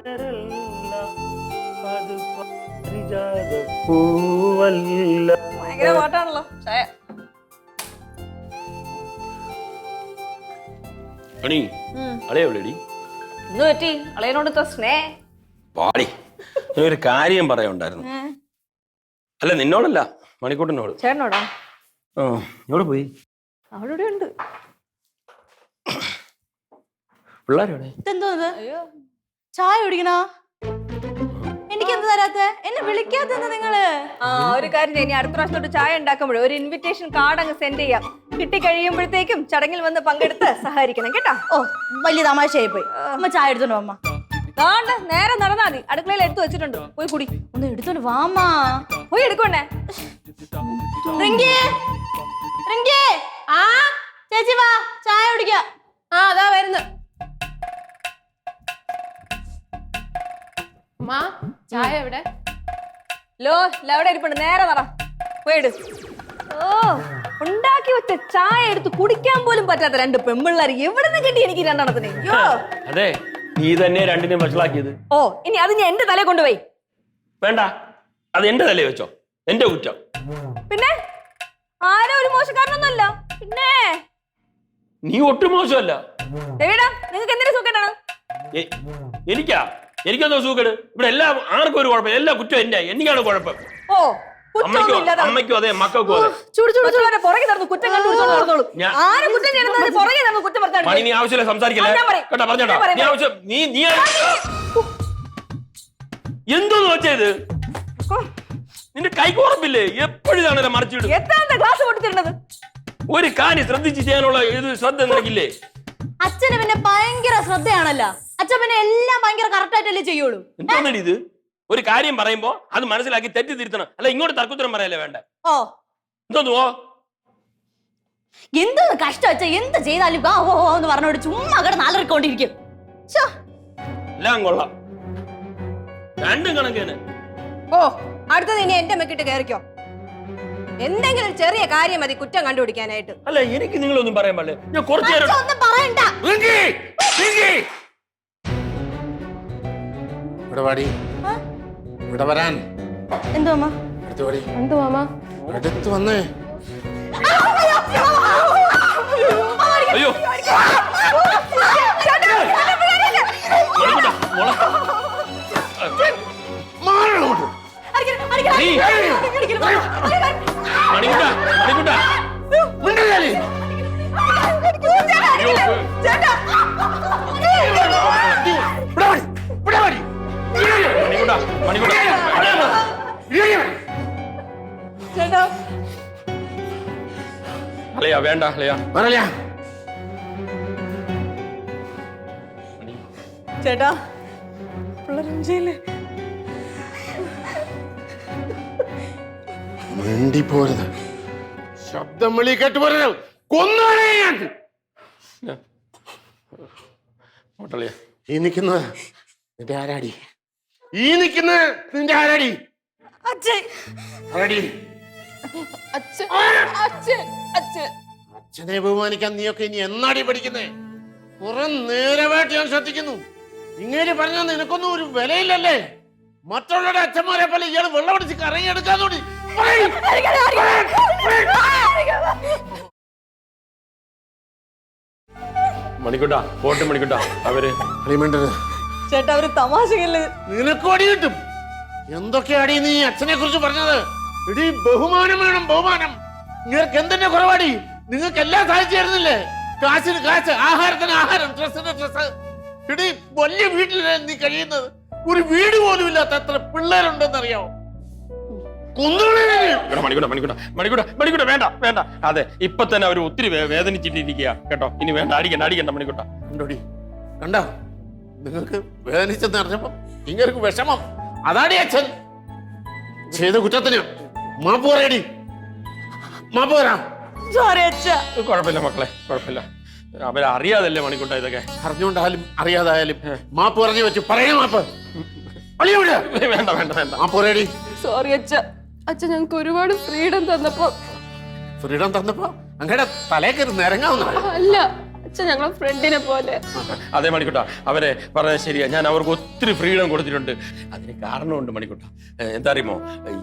മലരല്ല അത് പാരിജാത പൂവല്ല. ഭയങ്കര പാട്ടാണല്ലോ ചായ അണി അളയ എവിടെടി? ഇന്ന് പറ്റി അളയനോട് ഇത്ര സ്നേ പാടി ഒരു കാര്യം പറയാനുണ്ടായിരുന്നു. അല്ല നിന്നോടല്ല മണിക്കൂട്ടിനോട്. ചേട്ടനോടാ? ആ എവിടെ പോയി? അവിടെ ഉണ്ട് പിള്ളേരോടെ ഇതെന്തോ അയ്യോ. ചായ കുടിക്കണോ? എനിക്ക് എന്ത് തരാത്തെ? എന്നെ വിളിക്കാത്ത നിങ്ങൾ? ആ ഒരു കാര്യം ഇനി അടുത്ത പ്രാവശ്യം ചായ ഉണ്ടാക്കുമ്പോഴേ ഒരു ഇൻവിറ്റേഷൻ കാർഡ് അങ്ങ് സെൻഡ് ചെയ്യാം. കിട്ടി കഴിയുമ്പോഴത്തേക്കും ചടങ്ങിൽ വന്ന് പങ്കെടുത്ത് സഹായിക്കണം കേട്ടോ? ഓ വലിയ തമാശയായി പോയി അമ്മ ചായ എടുത്തോണ്ട് അമ്മ. കാണ്ട നേരെ നടന്നാ മതി. അടുക്കളയിൽ എടുത്തു വെച്ചിട്ടുണ്ട്. പോയി കുടി. ഒന്ന് എടുത്തോണ്ട് വാമാ പോയി എടുക്കണ്ടേ റിങ്കി റിങ്കി. ആ ചേച്ചി വാ ചായ കുടിക്കാം. ആ അതാ വരുന്നു അമ്മ ചായ എവിടെ? ലോ ലവിടെ ഇരിപ്പുണ്ട്. നേരെ നട പോയിട് ഓ ഉണ്ടാക്കി വെച്ച ചായ എടുത്ത് കുടിക്കാൻ പോലും പറ്റാത്ത രണ്ട് പെമ്പിള്ളേർ എവിടെ നിന്ന് കിട്ടി എനിക്ക് രണ്ടെണ്ണത്തിന്? അയ്യോ അതെ നീ തന്നെ രണ്ടിനെയും വഷളാക്കിയത് ഓ ഇനി അത് ഞാൻ എന്റെ തലയിൽ കൊണ്ടുപോയി. വേണ്ട അത് എന്റെ തലയിൽ വെച്ചോ. എന്റെ കുറ്റം. പിന്നെ? ആരും ഒരു മോശക്കാരനൊന്നുമല്ല. പിന്നെ? നീ ഒട്ടും മോശമല്ല. രവിടാ നിങ്ങൾക്ക് എന്തിനു സുഖട്ടാണ് എ- എനിക്കാ? എനിക്കെന്തോ സൂക്കേട് ഇവിടെ എല്ലാ ആർക്കും ഒരു കുഴപ്പം എല്ലാ കുറ്റം എന്റെ എനിക്കാണ് കുഴപ്പം. ഓ അമ്മയ്ക്കും അമ്മയ്ക്കും അതെ മക്കൾക്കും അതെ. മണി നീ ആവശ്യമില്ല സംസാരിക്കല്ലേ? കേട്ടോ പറഞ്ഞോട്ടോ നീ ആവശ്യം നീ നീ എന്തോന്ന് നിന്റെ കൈക്ക് ഉറപ്പില്ലേ? എപ്പോഴും മറിച്ചിടും ഒരു കാര്യം ശ്രദ്ധിച്ച് ചെയ്യാനുള്ള ഇത് ശ്രദ്ധ നിനക്കില്ലേ? അച്ഛന് പിന്നെ ഭയങ്കര ശ്രദ്ധയാണല്ലോ. അച്ഛൻ പിന്നെ എല്ലാം ഭയങ്കര കറക്റ്റ് ആയിട്ടല്ലേ ചെയ്യുള്ളൂ. എന്താണടി ഇത്? ഒരു കാര്യം പറയുമ്പോ അത് മനസ്സിലാക്കി തെറ്റി തിരുത്തണം അല്ല ഇങ്ങോട്ട് തർക്കുത്തരം പറയല്ലേ വേണ്ട? ഓ. എന്തോന്നു ഓ എന്ത് കഷ്ടം അച്ഛ എന്ത് ചെയ്താലും ആ ഓ ഓ എന്ന് പറഞ്ഞോട് ചുമ്മാ അവിടെ നാലരക്കൊണ്ടിരിക്കും ശ്ശോ. എല്ലാം കൊള്ളാം. രണ്ടും കണക്കേന്. ഓ അടുത്തത് ഇനി എന്റെ മെക്കിട്ട് കയറിക്കോ എന്തെങ്കിലും ചെറിയ കാര്യം മതി കുറ്റം കണ്ടുപിടിക്കാനായിട്ട്. അല്ല എനിക്ക് നിങ്ങളൊന്നും പറയാൻ പാടില്ല. ഞാൻ കുറച്ചു നേരം ഒന്നും പറയണ്ട. ഇവിടെ വാടി ഇവിടെ വരാൻ എന്തോ അമ്മ അടുത്ത് വാടി എന്തു മാമ അടുത്ത് വന്നേ അയ്യോ വേണ്ട അളിയാ പറയല ചേട്ടാ പിള്ളേരഞ്ചയിൽ മിണ്ടി പോരുത് ശബ്ദം വിളി കേട്ട് പോരുത് കൊന്നാളെ ഞാൻ. ഓട്ടളിയാ ഈ നിൽക്കുന്നത് നിന്റെ ആരാടി? ഈ നിൽക്കുന്നത് നിന്റെ ആരാടി? അച്ഛൻ. ആരാടി? അച്ഛൻ അച്ഛൻ അച്ഛൻ. അച്ഛനെ ബഹുമാനിക്കാൻ നീയൊക്കെ ഇനി എന്നാടി പഠിക്കുന്നേ? കുറെ നേരമായിട്ട് ഞാൻ ശ്രദ്ധിക്കുന്നു. ഇങ്ങനെ പറഞ്ഞാൽ നിനക്കൊന്നും ഒരു വിലയില്ലല്ലേ? മറ്റുള്ളവരുടെ അച്ഛന്മാരെ പോലെ ഇയാൾ വെള്ളം അടിച്ച് കറങ്ങിയെടുക്കാൻ തോടി മണിക്കുട്ടാ പോട്ടെ മണിക്കുട്ടാ അവർ. ചേട്ടാ അവർ തമാശകല്ലേ നിനക്ക് അടി കിട്ടും. എന്തൊക്കെയാടി നീ അച്ഛനെ കുറിച്ച് പറഞ്ഞത്? ഇടി ബഹുമാനം വേണം ബഹുമാനം. നിങ്ങൾക്ക് എന്തിന്റെ കുറവാടി? നിങ്ങൾക്ക് എല്ലാം സാധിച്ചു തരുന്നില്ലേ? കാശിന് കാശ് ആഹാരത്തിന് ആഹാരം ഡ്രസ്സിന് ഡ്രസ് ഇടി വലിയ വീട്ടിലല്ലേ നീ കഴിയുന്നത്? ഒരു വീട് പോലും ഇല്ലാത്ത എത്ര പിള്ളേരുണ്ടെന്ന് അറിയാമോ മണിക്കൂട്ട വേണ്ട വേണ്ട. അതെ ഇപ്പൊ തന്നെ അവർ ഒത്തിരി വേ- വേദനിച്ചിട്ടിരിക്കുക കേട്ടോ. ഇനി വേണ്ട അടിക്കണ്ട അടിക്കണ്ട മണിക്കൂട്ട. കണ്ടോടി? കണ്ടോ? നിങ്ങൾക്ക് വേദനിച്ചെന്ന് അറിഞ്ഞപ്പോ ഇങ്ങനെ വിഷമം. അതാടി അച്ഛൻ. ചെയ്ത കുറ്റത്തിന് മാപ്പ് പറയടി. മാപ്പ് പറയാം സോറി അച്ഛ. കുഴപ്പമില്ല മക്കളെ കുഴപ്പമില്ല. അവരറിയാതല്ലേ മണിക്കൂട്ട ഇതൊക്കെ? അറിഞ്ഞുകൊണ്ടായാലും അറിയാതായാലും മാപ്പ് പറഞ്ഞു വെച്ചു പറയാ മാപ്പ്. വേണ്ട വേണ്ട വേണ്ട. മാപ്പ് പറയടി. സോറി അച്ഛ. അച്ഛൻ ഞങ്ങൾക്ക് ഒരുപാട് ഫ്രീഡം തന്നപ്പോ. ഫ്രീഡം തന്നപ്പോ അങ്ങനെ തലേ കയറി നിരങ്ങാവുന്ന അല്ല. ഞങ്ങളെ ഫ്രണ്ടിനെ പോലെ. അതെ മണിക്കുട്ട അവരെ പറഞ്ഞ ശരിയാ. ഞാൻ അവർക്ക് ഒത്തിരി ഫ്രീഡം കൊടുത്തിട്ടുണ്ട്. അതിന് കാരണമുണ്ട് മണിക്കുട്ട. എന്താ അറിയുമോ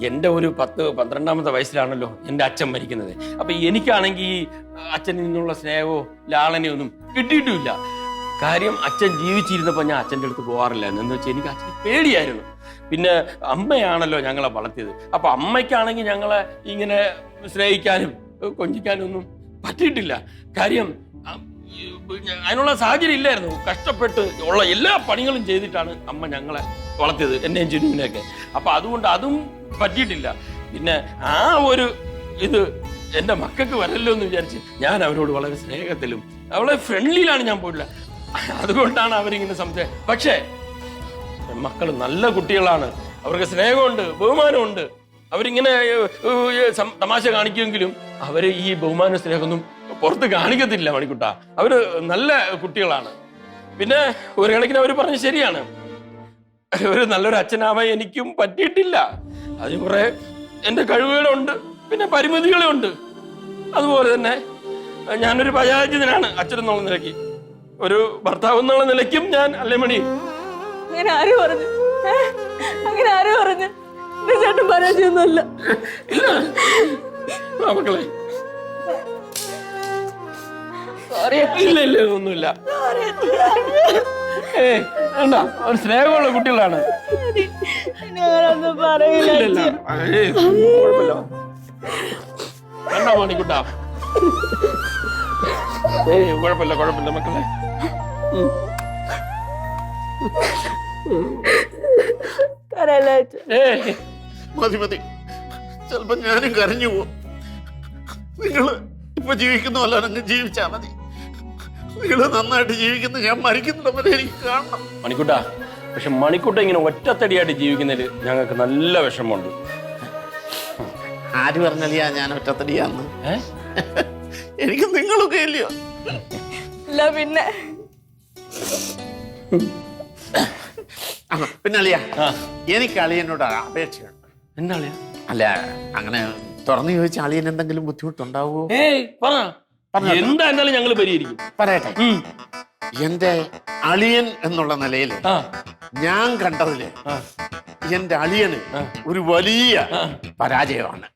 എന്റെ ഒരു പത്ത് പന്ത്രണ്ടാമത്തെ വയസ്സിലാണല്ലോ എന്റെ അച്ഛൻ മരിക്കുന്നത്. അപ്പൊ എനിക്കാണെങ്കിൽ ഈ അച്ഛനിൽ നിന്നുള്ള സ്നേഹമോ ലാളനയോ ഒന്നും കിട്ടിയിട്ടുമില്ല. കാര്യം അച്ഛൻ ജീവിച്ചിരുന്നപ്പോൾ ഞാൻ അച്ഛന്റെ അടുത്ത് പോകാറില്ലായിരുന്നു എന്ന് വെച്ചാൽ എനിക്ക് അച്ഛന് പേടിയായിരുന്നു. പിന്നെ അമ്മയാണല്ലോ ഞങ്ങളെ വളർത്തിയത്. അപ്പൊ അമ്മയ്ക്കാണെങ്കിൽ ഞങ്ങളെ ഇങ്ങനെ സ്നേഹിക്കാനും കൊഞ്ചിക്കാനും ഒന്നും പറ്റിയിട്ടില്ല. കാര്യം അതിനുള്ള സാഹചര്യം ഇല്ലായിരുന്നു. കഷ്ടപ്പെട്ട് ഉള്ള എല്ലാ പണികളും ചെയ്തിട്ടാണ് അമ്മ ഞങ്ങളെ വളർത്തിയത് എന്നെയും ചെന്നുവിനെയൊക്കെ അപ്പൊ അതുകൊണ്ട് അതും പറ്റിയിട്ടില്ല. പിന്നെ ആ ഒരു ഇത് എന്റെ മക്കൾക്ക് വരല്ലോ എന്ന് വിചാരിച്ച് ഞാൻ അവരോട് വളരെ സ്നേഹത്തിലും അവളെ ഫ്രണ്ട്ലിയിലാണ് ഞാൻ പോയില്ല അതുകൊണ്ടാണ് അവരിങ്ങനെ സംശയം. പക്ഷേ മക്കൾ നല്ല കുട്ടികളാണ്. അവർക്ക് സ്നേഹമുണ്ട് ബഹുമാനമുണ്ട്. അവരിങ്ങനെ തമാശ കാണിക്കുമെങ്കിലും അവർ ഈ ബഹുമാന സ്നേഹമൊന്നും പുറത്ത് കാണിക്കത്തില്ല മണിക്കുട്ട. അവർ നല്ല കുട്ടികളാണ്. പിന്നെ ഒരു കണക്കിന് അവർ പറഞ്ഞ് ശരിയാണ്. ഒരു നല്ലൊരു അച്ഛനാവാൻ എനിക്കും പറ്റിയിട്ടില്ല. അതിന് കുറെ എന്റെ കഴിവുകളുണ്ട് പിന്നെ പരിമിതികളുണ്ട്. അതുപോലെ തന്നെ ഞാനൊരു പരാജിതനാണ് അച്ഛനെന്നുള്ള നിലയ്ക്ക്. ഒരു ഭർത്താവ് എന്നുള്ള നിലയ്ക്കും ഞാൻ അല്ലേ മണി? അങ്ങനെ ആര് പറഞ്ഞു? അങ്ങനെ ആര് പറഞ്ഞു? ചേട്ടൻ പരാജയമൊന്നുമല്ല. ഇല്ല. മക്കളെ ഇല്ല ഇല്ല ഒന്നുമില്ല ഏ വേണ്ട. ഒരു സ്നേഹമുള്ള കുട്ടികളാണ്. ഞാനൊന്നും പറയില്ല. ഇല്ല ഇല്ല. ഏയ്, കുഴപ്പമില്ല. വേണ്ട മണിക്കുട്ട ഏയ് കുഴപ്പമില്ല കുഴപ്പമില്ല മക്കളെ. ഏയ്. മതി മതി. ചിലപ്പോ ഞാനും കരഞ്ഞു പോകും. നിങ്ങൾ ഇപ്പൊ ജീവിക്കുന്ന പോലെ അങ്ങ് ജീവിച്ചാ മതി. നിങ്ങൾ നന്നായിട്ട് ജീവിക്കുന്ന. ഞാൻ മരിക്കുന്നുണ്ടെന്ന് എനിക്ക് കാണണം. മണിക്കുട്ട പക്ഷെ മണിക്കുട്ട ഇങ്ങനെ ഒറ്റത്തടിയായിട്ട് ജീവിക്കുന്നതിൽ ഞങ്ങൾക്ക് നല്ല വിഷമമുണ്ട്. ആര് പറഞ്ഞലിയാ ഞാൻ ഒറ്റത്തടിയാന്ന്. എനിക്ക് നിങ്ങളൊക്കെ ഇല്ലയോ? ഇല്ല പിന്നെ. പിന്നെ അളിയ എനിക്ക് അളിയനോട് അപേക്ഷയുണ്ട്. എന്താ അല്ല അങ്ങനെ തുറന്നു ചോദിച്ച അളിയൻ എന്തെങ്കിലും ബുദ്ധിമുട്ടുണ്ടാവുമോ? ഏയ് പറ. പറഞ്ഞോ. എന്താ എന്നാലും ഞങ്ങൾ പരിഹരിക്കും. പറയട്ടെ. എന്റെ അളിയൻ എന്നുള്ള നിലയിൽ ഞാൻ കണ്ടതിൽ എന്റെ അളിയന് ഒരു വലിയ പരാജയമാണ്.